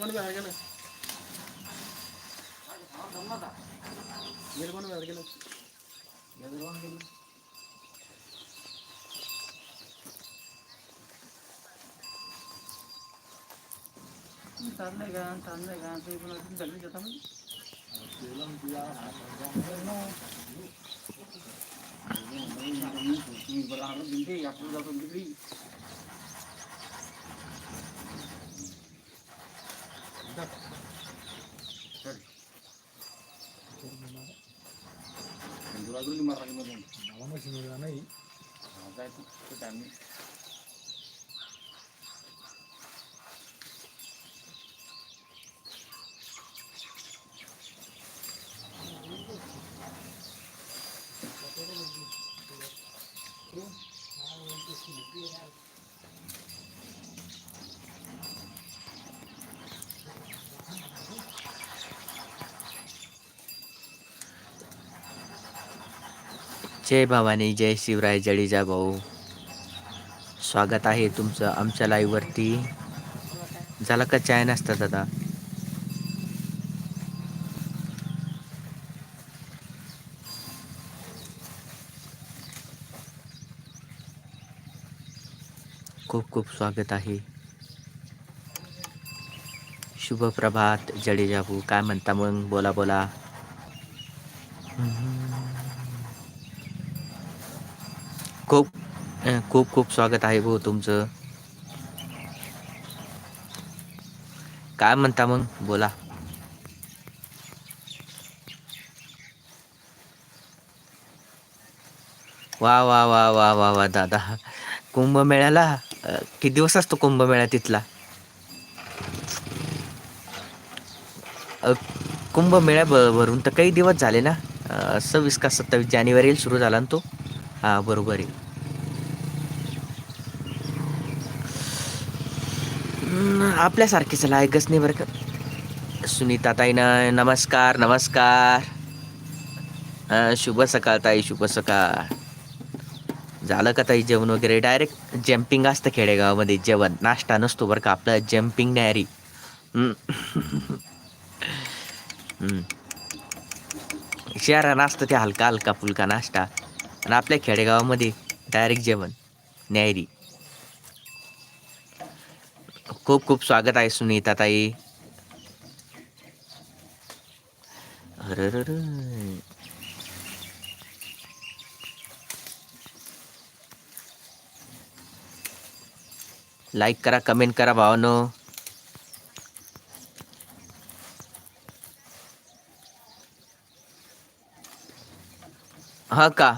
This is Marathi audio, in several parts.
निर्माण बाहेर गेलं निर्माण बाहेर गेलं चाललंय का चाललंय का ते पण अजून चालली का आता मग? आपण जातो तिकडे नाही जय भवानी जय शिवराय जडेजा भाऊ. स्वागत आहे तुमचं आमच्या लाईव्हवरती झाला का चाय नसता दादा? खूप खूप स्वागत आहे. शुभ प्रभात जडेजा भाऊ. काय म्हणता मग? बोला बोला. खूप खूप खूप स्वागत आहे भाऊ तुमचं. काय म्हणता मग? बोला. वा वा वा वा वा वा दादा. कुंभमेळ्याला किती दिवस असतो कुंभमेळा तिथला? कुंभमेळ्या भरून तर काही दिवस झाले ना. सव्वीस का सत्तावीस जानेवारीला सुरू झाला ना तो. हा बरोबर आहे. हम्म, आपल्यासारखीच लायकच नाही बरं का? सुनीता ताईनं नमस्कार नमस्कार. शुभ सकाळ ताई शुभ सकाळ. झालं का ताई जेवण वगैरे? डायरेक्ट जम्पिंग असतं खेडेगावामध्ये जेवण. नाश्ता नसतो बरं का आपलं जम्पिंग डायरी शहरा नाश्ता ते हलका हलका फुलका नाश्ता. आणि आपल्या खेडेगावामध्ये डायरेक्ट जेवण न्यायरी. खूप खूप स्वागत आहे सुनीता ताई. लाईक करा कमेंट करा भावानो. हा का?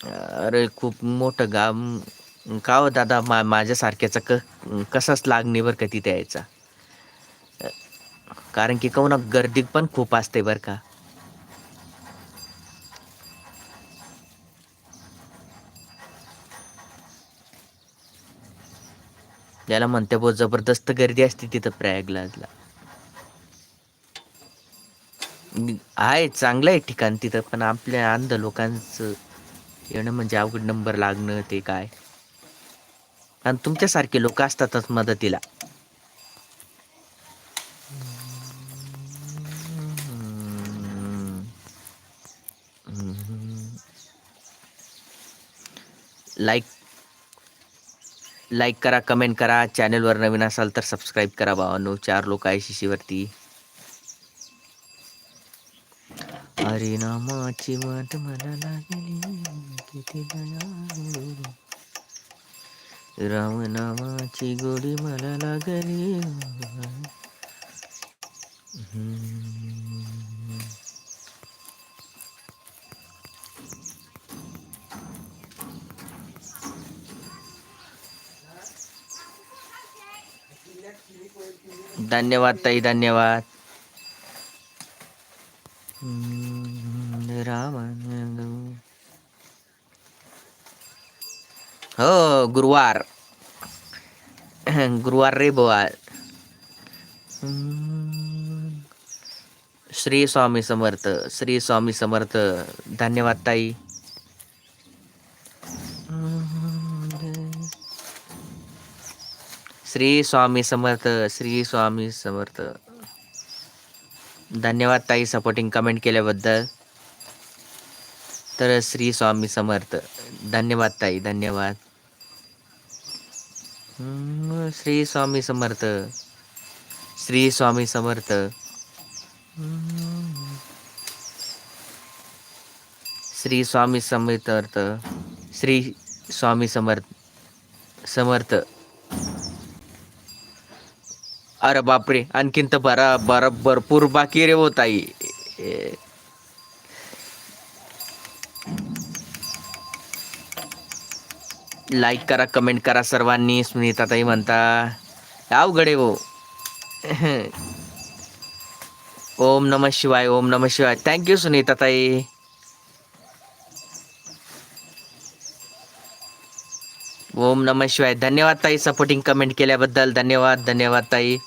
अरे खूप मोठं गाव का हो दादा मा माझ्यासारख्याचा क कसाच लागणे बरं का तिथे यायचा? कारण की ना गर्दी पण खूप असते बरं का. ज्याला म्हणते बहुत जबरदस्त गर्दी असते तिथं प्रयागराजला. आहे चांगलं आहे ठिकाण तिथं पण आपल्या अंध लोकांचं येणं म्हणजे अवघड नंबर लागणं ते काय? आणि तुमच्यासारखे लोक असतातच मदतीला. लाईक लाईक करा कमेंट करा. चॅनलवर नवीन असाल तर सबस्क्राईब करा भावानो. चार लोक आहे शिशीवरती हरिनामाची वाट मला लागली राम नामाची गोडी मला लागली. धन्यवाद ताई धन्यवाद राम हो गुरुवार. गुरुवार रे बुवा. श्री स्वामी समर्थ श्री स्वामी समर्थ. धन्यवाद ताई. श्री स्वामी समर्थ श्री स्वामी समर्थ. धन्यवाद ताई सपोर्टिंग कमेंट केल्याबद्दल. तर श्री स्वामी समर्थ. धन्यवाद ताई धन्यवाद. श्री स्वामी समर्थ श्री स्वामी समर्थ श्री स्वामी समर्थ श्री स्वामी समर्थ समर्थ अरे बापरे आणखीन तर बरा बरा भरपूर बाकी रे हो लाईक करा कमेंट करा सर्वांनी. सुनीता ताई म्हणता अवघड आहे हो. ओम नम शिवाय ओम नम शिवाय. थँक्यू सुनीता ताई ओम नम शिवाय. धन्यवाद ताई सपोर्टिंग कमेंट केल्याबद्दल. धन्यवाद धन्यवाद ताई.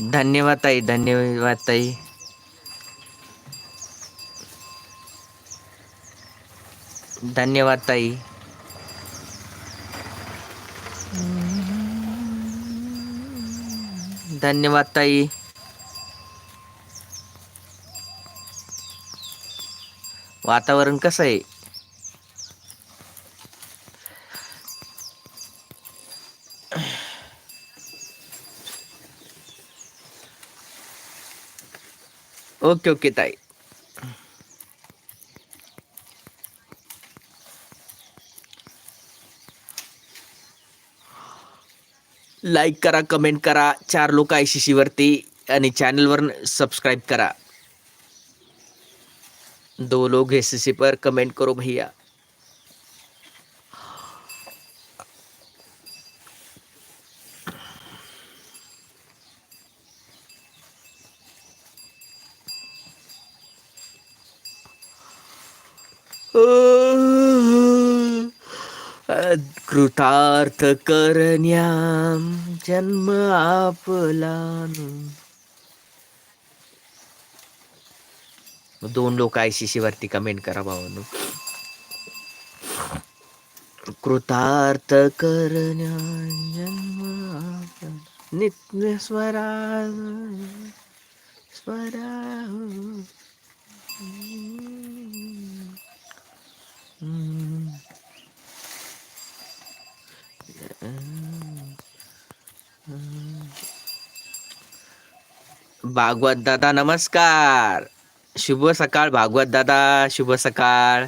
धन्यवाद ताई धन्यवाद ताई. धन्यवाद ताई. धन्यवाद ताई. वातावरण कसं आहे? ओके ओके ताई. लाईक करा कमेंट करा चार लोक आय सी वरती आणि चॅनलवर सबस्क्राईब करा. दो लोग एस सी पर कमेंट करो भैया. कृतार्थ करण्या जन्म आपला दोन लोक आय सी वरती कमेंट करा भावानो कृतार्थ करण्या जन्म आपला. नित्य स्वरा स्वरा भागवत दादा नमस्कार. शुभ सकाळ भागवत दादा शुभ सकाळ.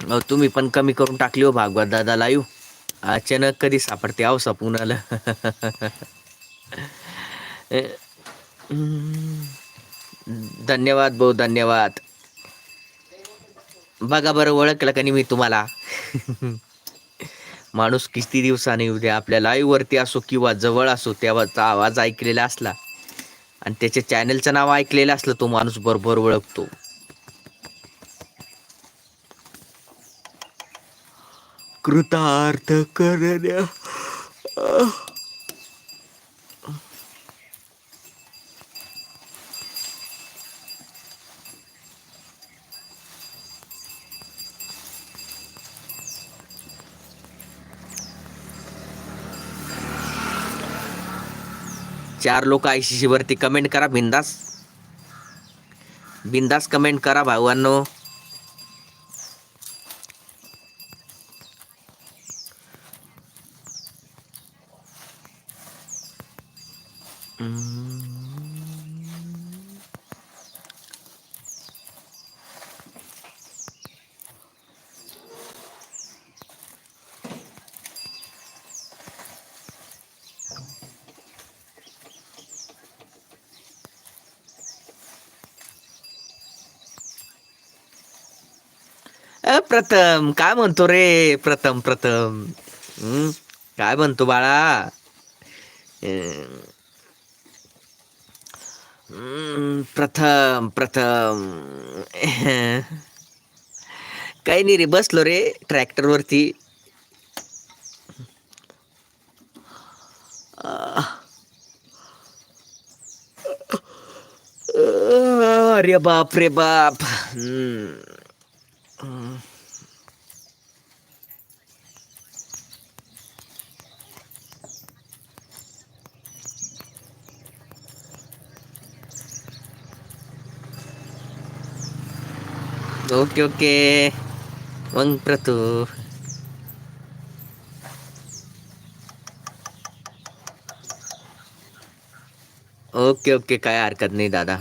अहो, तुम्ही पण कमी करून टाकली हो भागवत दादा लाईव्ह. अचानक कधी सापडते आहो सापून आलं. धन्यवाद भाऊ धन्यवाद. बघा बरं ओळखलं का नाही मी तुम्हाला? माणूस किती दिवसाने उद्या आपल्या लाईव्ह वरती असो किंवा जवळ असो तेव्हाचा आवाज ऐकलेला असला आणि त्याच्या चॅनलचं नाव ऐकलेलं असलं तो माणूस बरोबर ओळखतो. कृतार्थ करण्या चार लोक आयसीसी वरती कमेंट करा बिंदास. बिंदास कमेंट करा भावांनो प्रथम काय म्हणतो रे प्रथम प्रथम? हम्म, काय म्हणतो बाळा? प्रथम प्रथम. काही नाही रे बसलो रे ट्रॅक्टर वरती अरे बाप रे बाप. ओके ओके वंग प्रतु ओके ओके काय हरकत नहीं दादा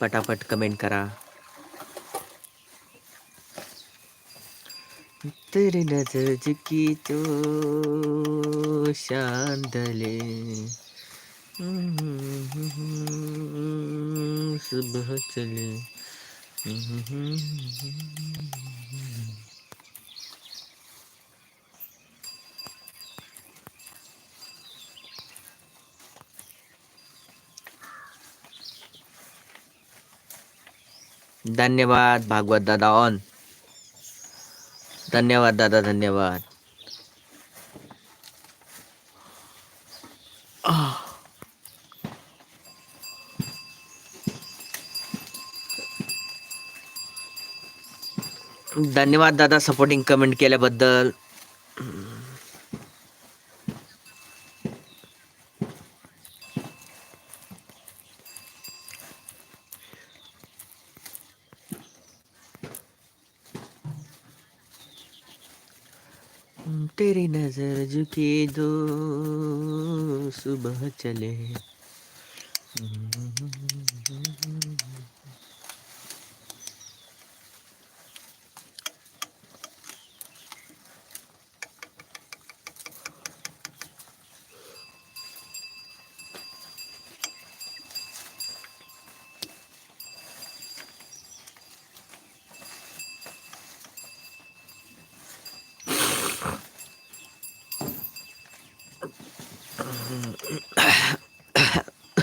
पटापट कमेंट करा. तेरी नजर की तो शांदले सुबह चले. धन्यवाद भागवत दादा ऑन धन्यवाद दादा धन्यवाद. धन्यवाद दादा सपोर्टिंग कमेंट केल्याबद्दल. तेरी नजर झुकी दो सुबह चले।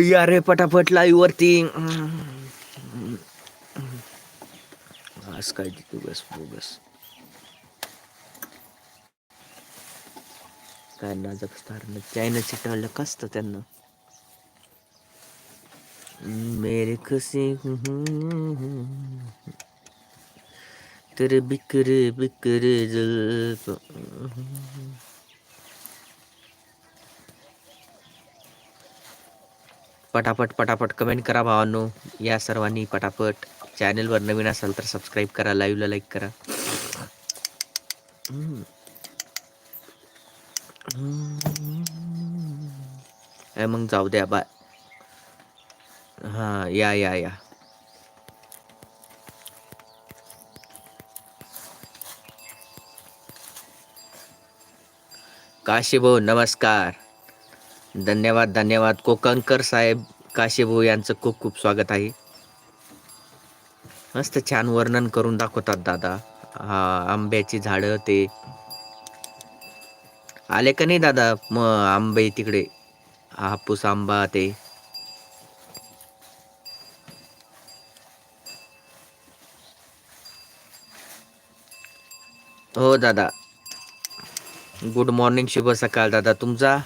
या रे पटापट लाईव्ह वरती आज काय तू बस बोगस काय नाजक स्थान चायना चिटाळलं असतं त्यांना? मेरे खुशी तेरे बिकरे बिकरे जुल्फ पटापट पटापट कमेंट करा भावांनो. या सर्वांनी पटापट चॅनलवर नवीन असाल तर सबस्क्राईब करा लाईव्हला लाईक करा. मग जाऊ द्या बा हां या या या. काशीभाऊ नमस्कार. धन्यवाद धन्यवाद. कोकणकर साहेब काशीभाऊ यांचं खूप खूप स्वागत आहे. मस्त छान वर्णन करून दाखवतात दादा. हा आंब्याची झाडं ते. आले का नाही दादा? मग आंबे तिकडे. हापूस आंबा ते. हो दादा. गुड मॉर्निंग शुभ सकाळ दादा. तुमचा?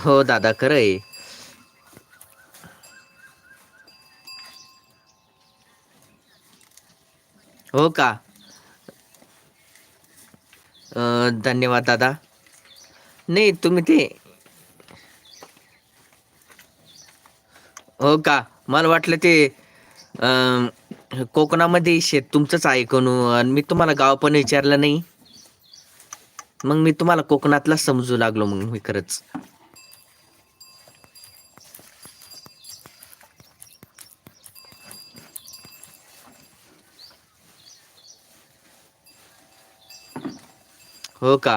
हो दादा खरं आहे हो का? धन्यवाद दादा. नाही तुम्ही ते हो का? मला वाटलं ते कोकणामध्ये शेत तुमचंच आहे कोणू आणि मी तुम्हाला गाव पण विचारलं नाही. मग मी तुम्हाला कोकणातला समजू लागलो मग मी खरंच. हो का?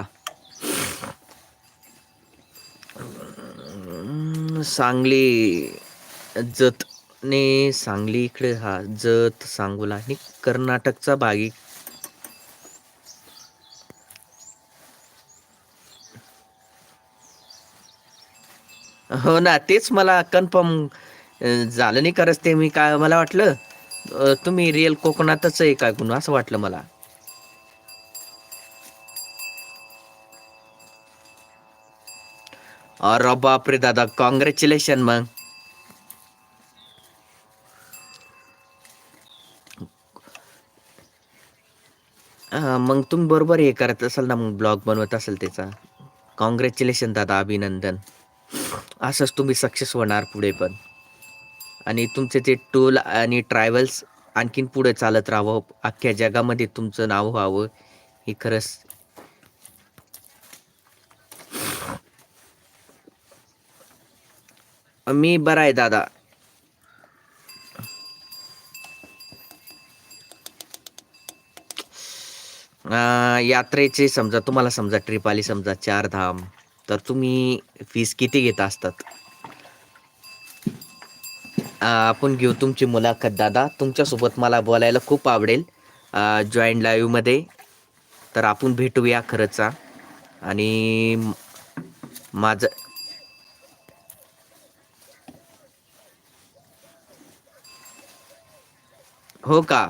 सांगली जत ने सांगली इकडे हा जत सांगोला आणि कर्नाटकचा भागी हो ना तेच मला कन्फर्म झालं नाही करत ते मी काय मला वाटलं तुम्ही रिअल कोकणातच आहे काय गुन्हा असं वाटलं मला. अरे बापरे दादा कॉंग्रॅच्युलेशन मग. मग तुम्ही बरोबर हे करत असाल ना मग ब्लॉग बनवत असाल त्याचा. कॉंग्रॅच्युलेशन दादा अभिनंदन. असंच तुम्ही सक्सेस होणार पुढे पण. आणि तुमचे ते टूल आणि ट्रॅव्हल्स आणखीन पुढे चालत राहावं अख्ख्या जगामध्ये तुमचं नाव व्हावं हे खरंच मी बरा आहे दादा. यात्रेचे समजा तुम्हाला समजा ट्रिप आली समजा चार धाम तर तुम्ही फीस किती घेत असतात? आपण घेऊ तुमची मुलाखत दादा. तुमच्यासोबत मला बोलायला खूप आवडेल जॉईंट लाईव्हमध्ये तर आपण भेटूया खरंच हा. आणि माझं हो का?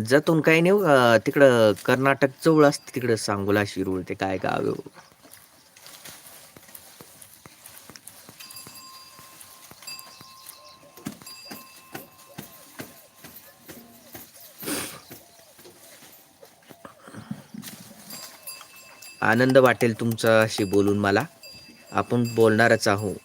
जतून काही नाही तिकडं कर्नाटक जवळ असते तिकडं सांगोला शिरूळ ते काय गाव हो. आनंद वाटेल तुमच्याशी बोलून मला. आपण बोलणारच आहोत.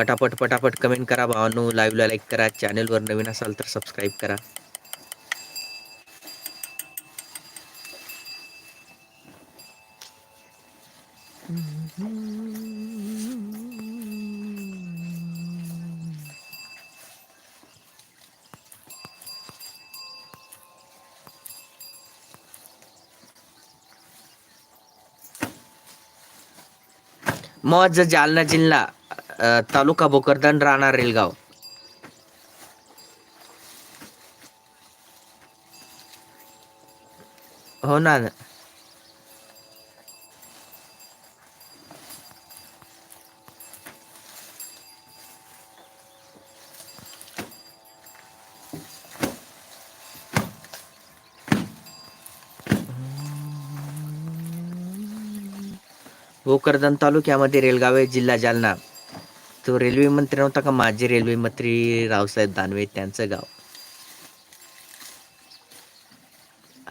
पटापट पटापट कमेंट करा भावांनो. लाईव्हला लाईक करा. चॅनलवर नवीन असाल तर सबस्क्राईब करा. मौज जालना जिल्हा. तालुका भोकरदन राहणार रेलगाव. हो ना. भोकरदन तालुक्यामध्ये रेलगाव आहे जिल्हा जालना. तो रेल्वे मंत्री नव्हता का? माजी रेल्वे मंत्री रावसाहेब दानवे त्यांचं गाव.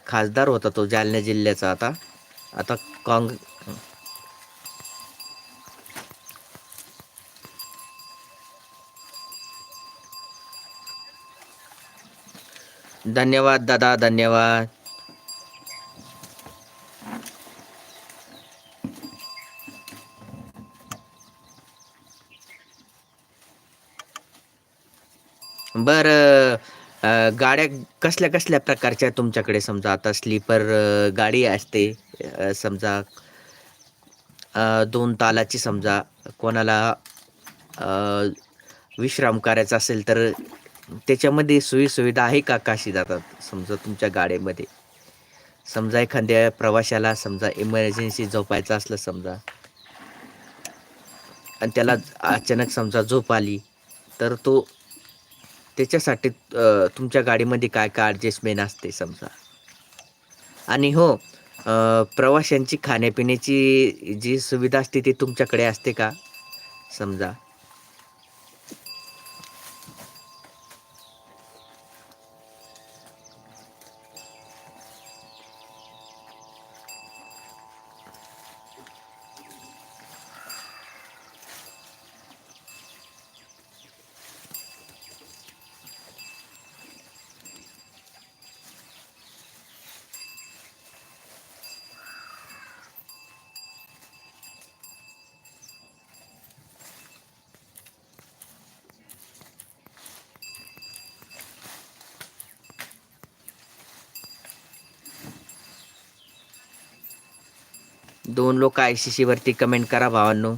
खासदार होता तो जालना जिल्ह्याचा आता. आता काँग धन्यवाद दादा धन्यवाद. बरं गाड्या कसल्या कसल्या प्रकारच्या आहेत तुमच्याकडे समजा आता स्लीपर गाडी असते अ, समजा अ, दोन तालाची समजा कोणाला अ, विश्राम करायचा असेल तर त्याच्यामध्ये सोयीसुविधा आहे का काशी जातात समजा तुमच्या गाडीमध्ये? समजा एखाद्या प्रवाशाला समजा इमर्जन्सी झोपायचं असलं समजा आणि त्याला अचानक समजा झोप आली तर तो त्याच्यासाठी तुमच्या गाडीमध्ये काय काय ॲडजस्टमेंट असते समजा? आणि हो प्रवाशांची खाण्यापिण्याची जी सुविधा असते ती तुमच्याकडे असते का? समजा. दोन लोक आय सी सीवरती कमेंट करा भावांनो.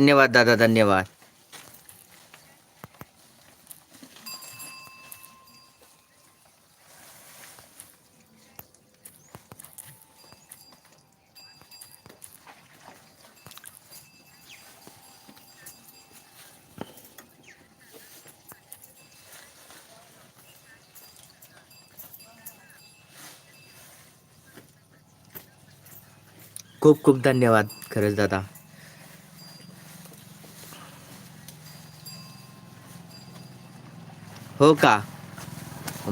धन्यवाद दादा धन्यवाद. खूप खूप धन्यवाद खरंच दादा. हो का?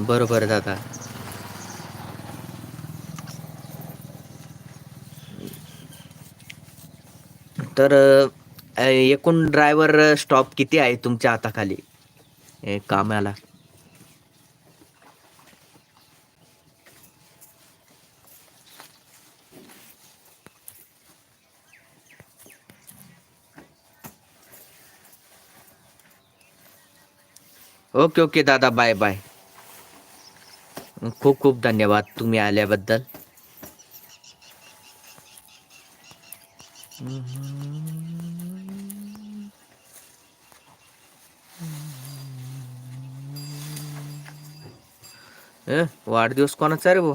बरोबर दादा. तर एकूण ड्रायव्हर स्टॉप किती आहे तुमच्या हाताखाली? कामाला. ओके ओके दादा बाय बाय खूब खूब धन्यवाद तुम्ही आल्याबद्दल. ए, वाढदिवस कोणाचा रे भाऊ?